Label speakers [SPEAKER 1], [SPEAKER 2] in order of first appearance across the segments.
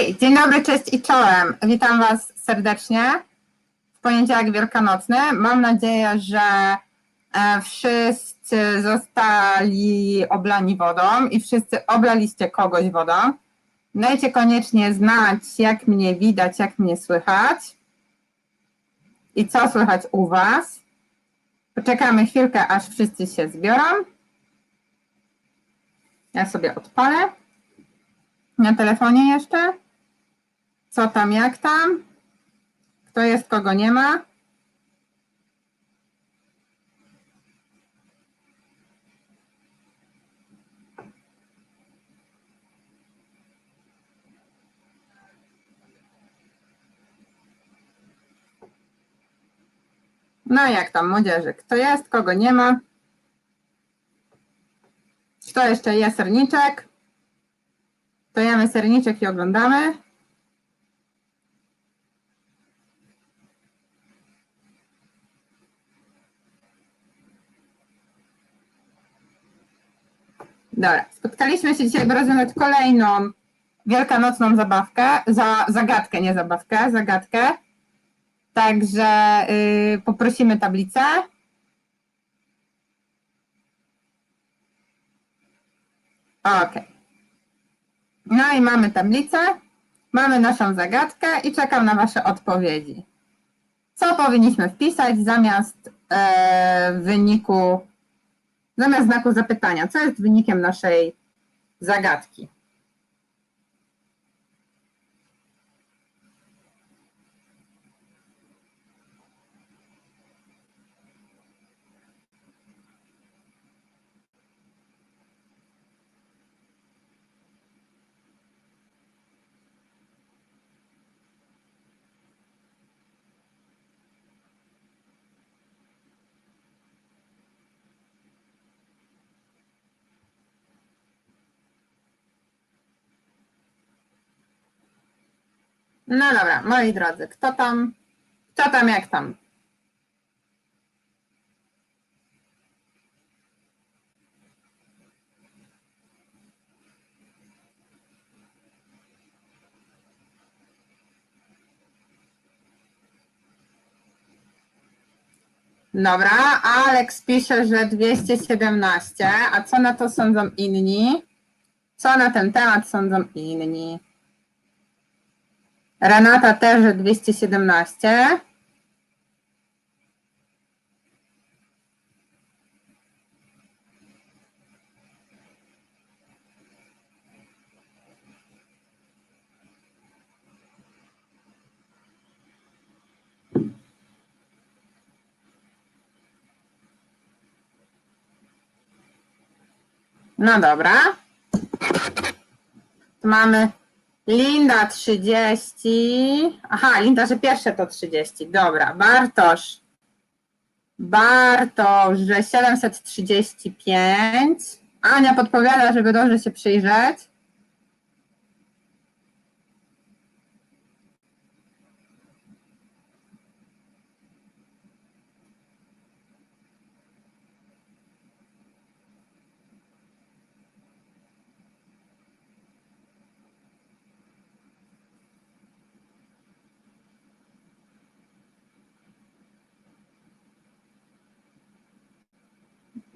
[SPEAKER 1] Hej, dzień dobry, cześć i czołem. Witam Was serdecznie w poniedziałek wielkanocny. Mam nadzieję, że e, wszyscy zostali oblani wodą i wszyscy oblaliście kogoś wodą. Dajcie koniecznie znać, jak mnie widać, jak mnie słychać i co słychać u Was. Poczekamy chwilkę, aż wszyscy się zbiorą. Ja sobie odpalę na telefonie jeszcze. Co tam, jak tam? Kto jest, kogo nie ma? No jak tam, młodzieży? Kto jest, kogo nie ma? Kto jeszcze je serniczek? To jemy serniczek i oglądamy. Dobra, spotkaliśmy się dzisiaj, by rozwiązać kolejną wielkanocną zabawkę, za, zagadkę, nie zabawkę, zagadkę. Także y, poprosimy tablicę. Ok. No i mamy tablicę, mamy naszą zagadkę i czekam na Wasze odpowiedzi. Co powinniśmy wpisać zamiast e, wyniku, zamiast znaku zapytania? Co jest wynikiem naszej zagadki? No dobra, moi drodzy, kto tam, kto tam, jak tam? Dobra, Alex pisze, że 217, a co na to sądzą inni? Co na ten temat sądzą inni? Renata też, że 217. No dobra. Mamy Linda 30. Aha, Linda, że pierwsze to 30. Dobra, Bartosz. Bartosz, że 735. Ania podpowiada, żeby dobrze się przyjrzeć.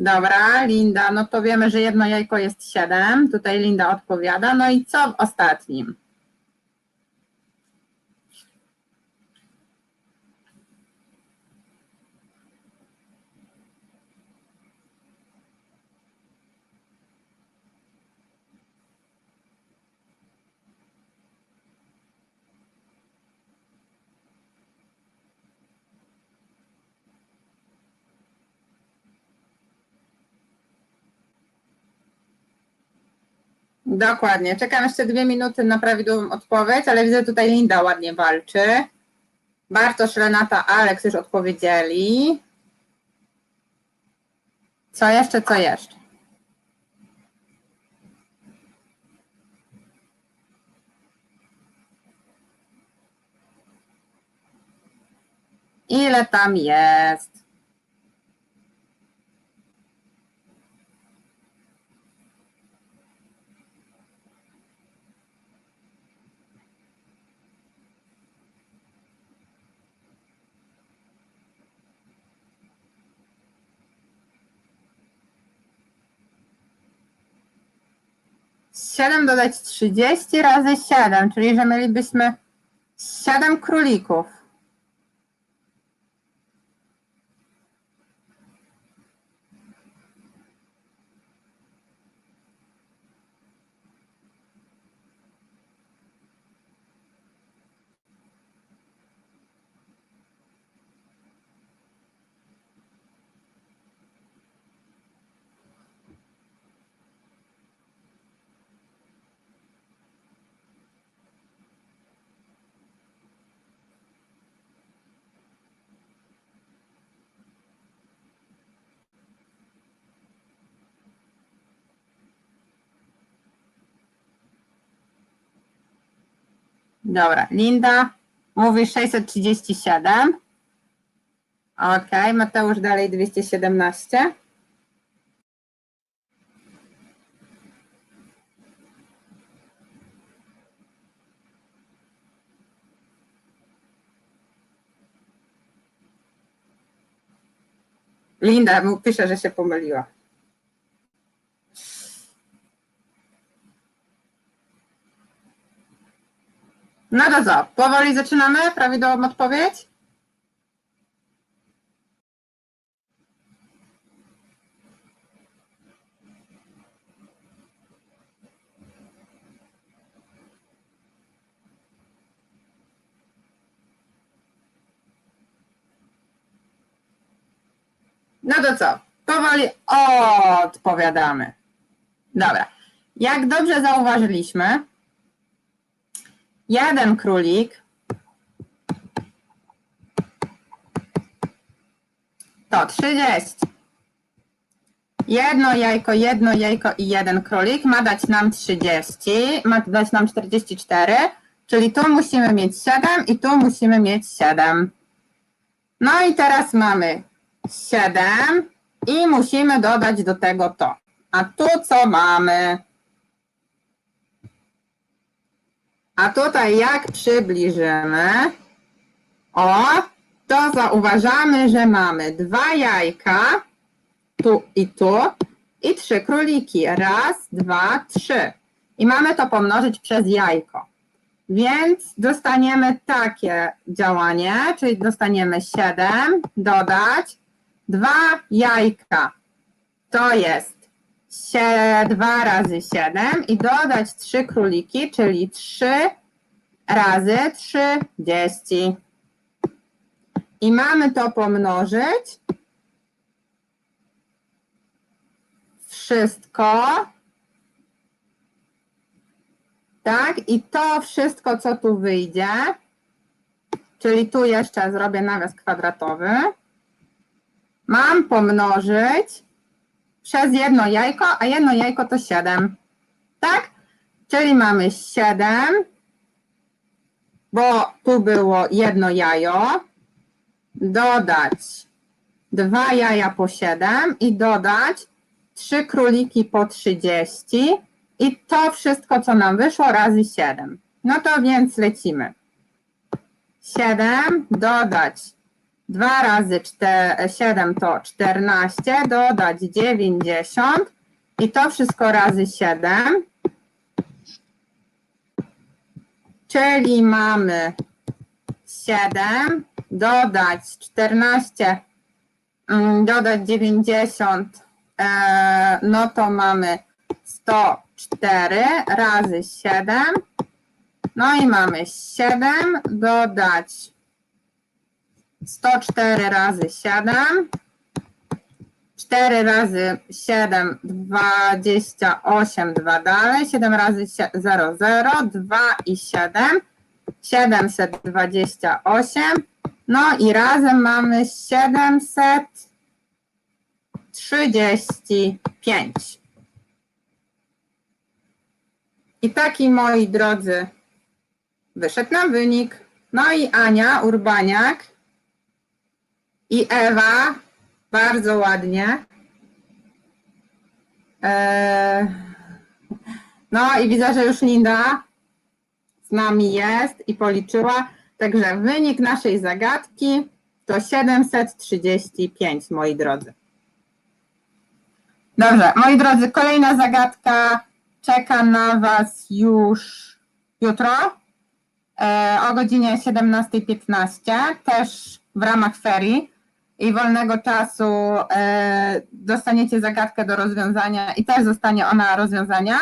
[SPEAKER 1] Dobra, Linda, no to wiemy, że jedno jajko jest 7. Tutaj Linda odpowiada. No i co w ostatnim? Dokładnie. Czekam jeszcze dwie minuty na prawidłową odpowiedź, ale widzę tutaj Linda ładnie walczy. Bartosz, Renata, Aleks już odpowiedzieli. Co jeszcze, co jeszcze? Ile tam jest? 7 dodać 30 razy 7, czyli że mielibyśmy 7 królików. Dobra, Linda mówi 637. Ok, Mateusz dalej 217. Linda pisze, że się pomyliła. No to co, powoli zaczynamy? Prawidłową odpowiedź? No to co, powoli odpowiadamy. Dobra. Jak dobrze zauważyliśmy, jeden królik to 30. Jedno jajko, jedno jajko i jeden królik ma dać nam 30, ma dać nam 44, czyli tu musimy mieć 7 i tu musimy mieć 7. No i teraz mamy 7 i musimy dodać do tego to. A tu co mamy? A tutaj jak przybliżymy, o, to zauważamy, że mamy dwa jajka, tu i tu, i trzy króliki. Raz, dwa, trzy. I mamy to pomnożyć przez jajko. Więc dostaniemy takie działanie, czyli dostaniemy 7, dodać dwa jajka. To jest 2 razy 7 i dodać 3 króliki, czyli 3 razy 30. I mamy to pomnożyć. Wszystko. Tak, i to wszystko, co tu wyjdzie, czyli tu jeszcze zrobię nawias kwadratowy, mam pomnożyć przez jedno jajko, a jedno jajko to 7. Tak? Czyli mamy 7, bo tu było jedno jajo, dodać dwa jaja po 7 i dodać trzy króliki po 30 i to wszystko, co nam wyszło, razy 7. No to więc lecimy. 7 dodać 2 razy 4, 7 to 14, dodać 90 i to wszystko razy 7. Czyli mamy 7, dodać 14, mm, dodać 90, e, no to mamy 104 razy 7. No i mamy 7, dodać 104 razy 7. 4 razy 7, 28, 2 dalej. 7 razy 0, 0, 2 i 7. 728. No i razem mamy 735. I taki, moi drodzy, wyszedł nam wynik. No i Ania Urbaniak i Ewa, bardzo ładnie. Eee, no i widzę, że już Linda z nami jest i policzyła. Także wynik naszej zagadki to 735, moi drodzy. Dobrze, moi drodzy, kolejna zagadka czeka na Was już jutro e, o godzinie 17.15, też w ramach ferii i wolnego czasu e, dostaniecie zagadkę do rozwiązania i też zostanie ona rozwiązania.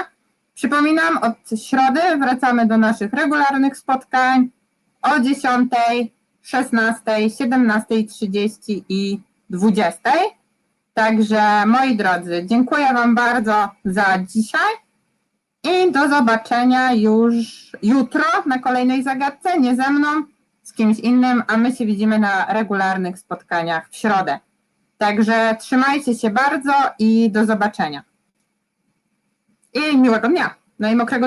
[SPEAKER 1] Przypominam, od środy wracamy do naszych regularnych spotkań o 10, 16, 17.30 i 20. Także moi drodzy, dziękuję Wam bardzo za dzisiaj i do zobaczenia już jutro na kolejnej zagadce, nie ze mną, kimś innym, a my się widzimy na regularnych spotkaniach w środę. Także trzymajcie się bardzo i do zobaczenia. I miłego dnia. No i mokrego